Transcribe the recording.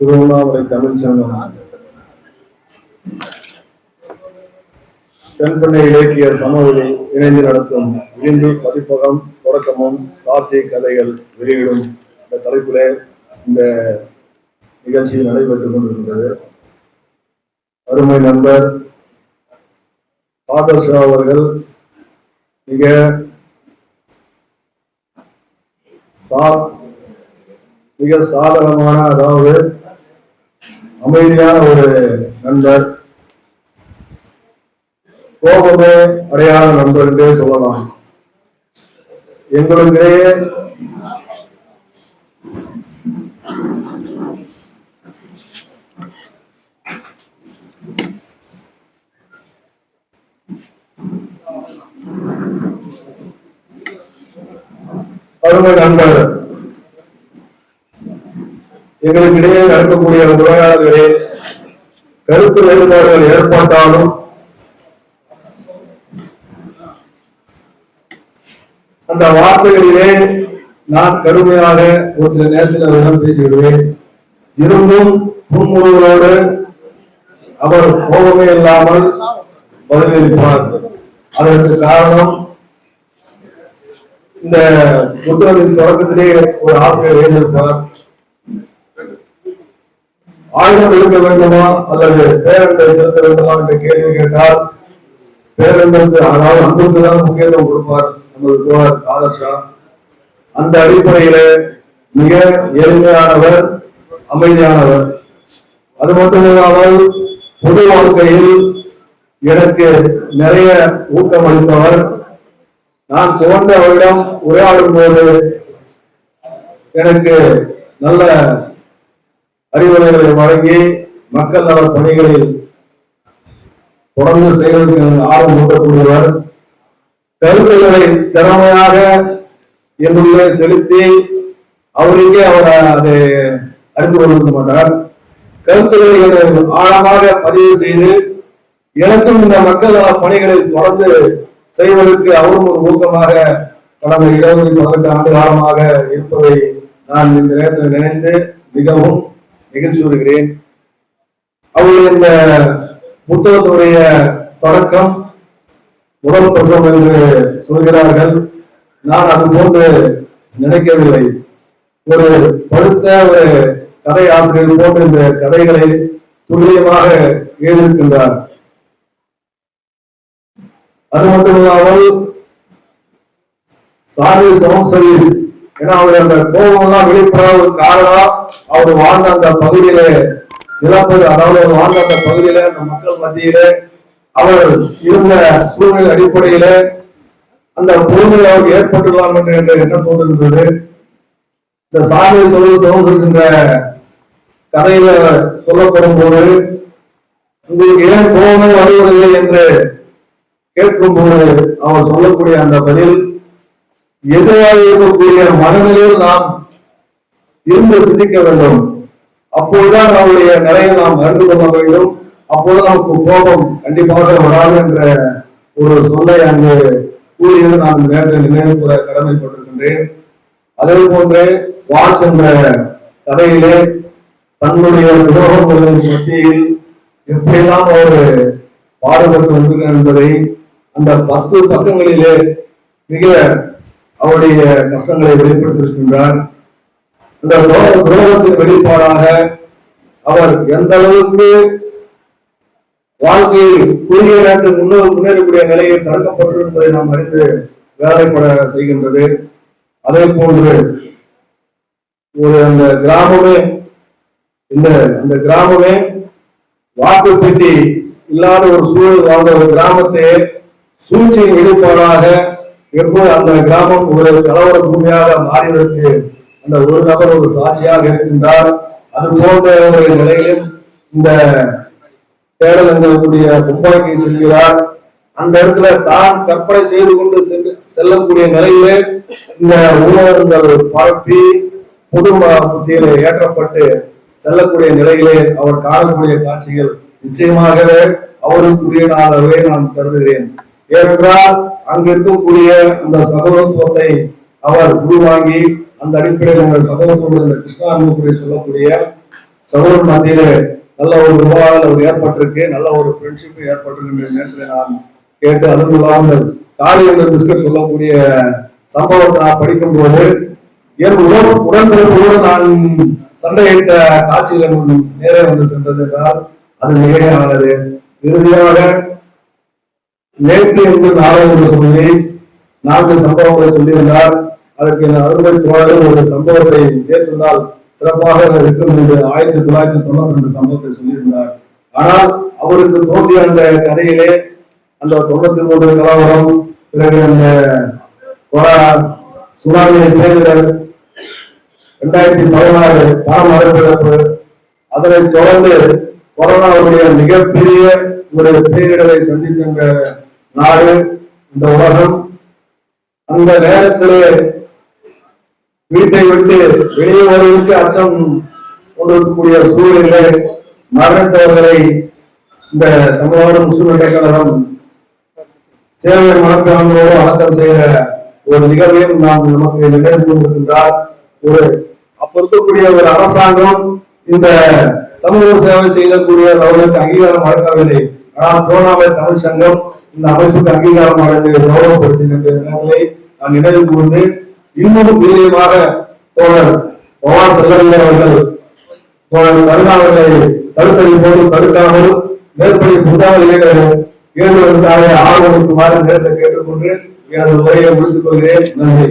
திருவண்ணாமலை தமிழ்ச்சங்கம் தென்பண்ணை இலக்கிய சமவெளி இணைந்து நடத்தும் விளிம்பு பதிப்பகம் தொடக்கமும் சாட்சி கதைகள் வெளியிடும் இந்த தலைப்பிலே இந்த நிகழ்ச்சி நடைபெற்றுக் கொண்டிருக்கிறது. அருமை நண்பர் ஆதர்ஷா அவர்கள் மிக மிக சாதகமான அதாவது அமைதியான ஒரு நண்பர். கோபமே அடையாள நண்பர் என்றே சொல்லலாம். எங்களுக்கிடையே அருமை நண்பர் எங்களுக்கு இடையே நடக்கக்கூடிய உரையாடல்களே கருத்து வேறுபாடுகள் ஏற்பட்டாலும் அந்த வார்த்தைகளிலே நான் கடுமையாக ஒரு சில நேரத்தில் அவரிடம் பேசிவிடுவேன். இருந்தும் புன்முறுவலோடு அவர் கோபமே இல்லாமல் பதிலளிப்பார். அதற்கு காரணம் இந்த புத்தகத்தின் தொடக்கத்திலே ஒரு ஆசிரியர் எழுதியிருப்பார் ஆயுதம் எடுக்க வேண்டுமா அல்லது பேரண்டை செலுத்த வேண்டுமா என்ற கேள்வி கேட்டால் பேரண்டருக்கு அதாவது அன்புக்கு தான் முக்கியத்துவம் கொடுப்பார் நமது தோழர் காதர் அந்த அடிப்படையில மிக எளிமையானவர் அமைதியானவர். அது மட்டுமில்லாமல் பொது வாழ்க்கையில் எனக்கு நிறைய ஊக்கம் அளித்தவர். நான் தோன்ற அவரிடம் உரையாடும் போது எனக்கு நல்ல அறிவுரைகளை வழங்கி மக்கள் நல பணிகளில் தொடர்ந்து செய்வதற்கு ஆர்வம் ஊட்டக்கூடியவர். கருத்துக்களை திறமையாக என்னுள்ளே செலுத்தி அவருக்கே அவர் அதை அறிந்து கொண்டிருக்க மாட்டார். கருத்துக்களை ஆழமாக பதிவு செய்து எனக்கும் இந்த மக்கள் நல பணிகளில் தொடர்ந்து செய்வதற்கு அவரும் ஒரு ஊக்கமாக கடந்த இருபது பதினெட்டு ஆண்டு காலமாக இருப்பதை நான் இந்த நேரத்தில் நினைத்து மிகவும் நிகழ்ச்சி வருகிறேன் அவர்கள் இந்த புத்தகத்துடைய தொடக்கம் முதல் பிரசம் என்று சொல்கிறார்கள். நான் அது போன்று நினைக்கவில்லை. ஒரு படுத்த ஒரு கதை ஆசிரியர் போன்று இந்த கதைகளை துல்லியமாக எழுதியிருக்கின்றார். அது மட்டும் இல்லாமல் சாரி ஹோம் சர்வீஸ் ஏன்னா அவர் அந்த கோபம் எல்லாம் வெளிப்படாத ஒரு காரணம் அவர் வாழ்ந்த அந்த பகுதியில இழப்பது அதாவது அவர் வாழ்ந்த அந்த பகுதியில அந்த மக்கள் மத்தியில அவர் இருந்த சூழ்நிலை அடிப்படையில அந்த பொறுமை அவருக்கு ஏற்பட்டுக்கலாம் என்று என்ற எண்ணம் தோன்றுகின்றது இந்த சாமி சொல்லு சமூகத்தின்ற கதையில சொல்லப்படும் போது உங்களுக்கு ஏன் கோபமே வருவதில்லை என்று கேட்கும்போது அவர் சொல்லக்கூடிய அந்த பதில் எதிராக இருக்கக்கூடிய மனநிலையில் நாம் இருந்து சிந்திக்க வேண்டும். அப்போதுதான் நம்முடைய நிலையை நாம் அறிந்து கொள்ள வேண்டும். அப்போது நமக்கு கோபம் கண்டிப்பாக வராது என்ற ஒரு சொல்லை அங்கு கூறியது நான் இந்த நேரத்தில் நினைவு கூற கடமைப்பட்டிருக்கின்றேன். அதே போன்று வாட்ஸ் என்ற கதையிலே தன்னுடைய துரோகங்களின் மத்தியில் எப்படியெல்லாம் அவர் பாடுபட்டு வந்திருக்கிறார் என்பதை அந்த பத்து பக்கங்களிலே மிக அவருடைய கஷ்டங்களை வெளிப்படுத்தியிருக்கின்றார். அந்த துரோகத்தின் வெளிப்பாடாக அவர் எந்த அளவுக்கு வாழ்க்கையில் குறுகிய நேரத்தில் முன்னோர் முன்னேறக்கூடிய நிலையை தடுக்கப்பட்டிருப்பதை நாம் அறிந்து வேலைப்பட செய்கின்றது. அதே போன்று ஒரு அந்த கிராமமே இந்த அந்த கிராமமே வாக்கு பெட்டி இல்லாத ஒரு சூழல் வாழ்ந்த ஒரு கிராமத்தை சூழ்ச்சியின் வெளிப்பாடாக எப்போது அந்த கிராமம் ஒரு கலவர பூமியாக மாறியதற்கு அந்த ஒரு நபர் ஒரு சாட்சியாக இருக்கின்றார். அது போன்ற ஒரு நிலையிலும் இந்த தேடல் என்கக்கூடிய கும்பலைக்கு செல்கிறார். அந்த இடத்துல தான் கற்பனை செய்து கொண்டு சென்று செல்லக்கூடிய நிலையிலே இந்த உணவகங்கள் பரப்பி பொது புத்தியில புத்தியிலே ஏற்றப்பட்டு செல்லக்கூடிய நிலையிலே அவர் காணக்கூடிய காட்சிகள் நிச்சயமாகவே அவருக்குரியனாகவே நான் கருதுகிறேன். ஏனென்றால் அங்கு இருக்கக்கூடிய அந்த சகோதரத்துவத்தை அவர் உருவாங்கி அந்த அடிப்படையில் அந்த சகோதரத்தோடு இந்த கிருஷ்ணாமுக்குறை சொல்லக்கூடிய சகோதரர் மத்தியிலே நல்ல ஒரு விவாதம் ஒரு ஏற்பட்டிருக்கு நல்ல ஒரு ஃப்ரெண்ட்ஷிப் ஏற்பட்டிருக்கு நேரத்தில் நான் கேட்டு அதுவும் இல்லாமல் என்ற பிஸ்கட் சொல்லக்கூடிய சம்பவத்தை நான் படிக்கும்போது என் உடன் உடன்பிறப்போடு நான் சண்டையிட்ட காட்சிகள் நேரே வந்து சென்றது என்றால் அது மிகையானது. இறுதியாக நேற்று என்று நாளை சொல்லி நான்கு சம்பவங்களை சொல்லியிருந்தார். அதற்கு அறுபை தோழர்கள் ஒரு சம்பவத்தை சேர்த்திருந்தால் சிறப்பாக இருக்கும் என்று ஆயிரத்தி தொள்ளாயிரத்தி தொண்ணூத்தி ரெண்டு சம்பவத்தை சொல்லியிருந்தார். ஆனால் அவருக்கு தோன்றிய அந்த கதையிலே அந்த தொண்ணூத்தி மூன்று கலவரம் பிறகு அந்த சுனாமியை பேரிடர் இரண்டாயிரத்தி பதினாறு பணம் மறுபிறப்பு அதனைத் தொடர்ந்து கொரோனாவுடைய மிகப்பெரிய ஒரு பேரிடரை சந்தித்த நாடு இந்த உலகம் அந்த நேரத்திலே வீட்டை விட்டு வெளியே வருவதற்கு அச்சம் கொண்டிருக்கக்கூடிய சூழ்நிலை மரணத்தவர்களை இந்த தமிழ்நாடு முஸ்லிம் இடைக்கழகம் சேவை மனப்பான்மையோடு அடக்கம் செய்த ஒரு நிகழ்வையும் நாம் நமக்கு நிகழ்ந்து கொண்டிருக்கின்றார் ஒரு அப்ப இருக்கக்கூடிய ஒரு அரசாங்கம் இந்த சமூக சேவை செய்யக்கூடிய அவர்களுக்கு அங்கீகாரம் வழங்கவில்லை ஆனால் திருவண்ணாமலை தமிழ் சங்கம் இந்த அமைப்புக்கு அங்கீகாரம் அடைந்து கௌரவப்படுத்துகின்ற நான் நினைவு கூர்ந்து இன்னும் வீரியமாக தோழர் பவான் செல்லவில்லை அவர்கள் தோழர் கருணாவர்களை தடுத்ததை போது தடுக்காமல் மேற்படி புத்தாவதிலே ஏழுவதற்காக ஆர்வம் இருக்குமாறு நேரத்தை கேட்டுக்கொண்டு எனது உரையை முடித்துக் கொள்கிறேன். நன்றி.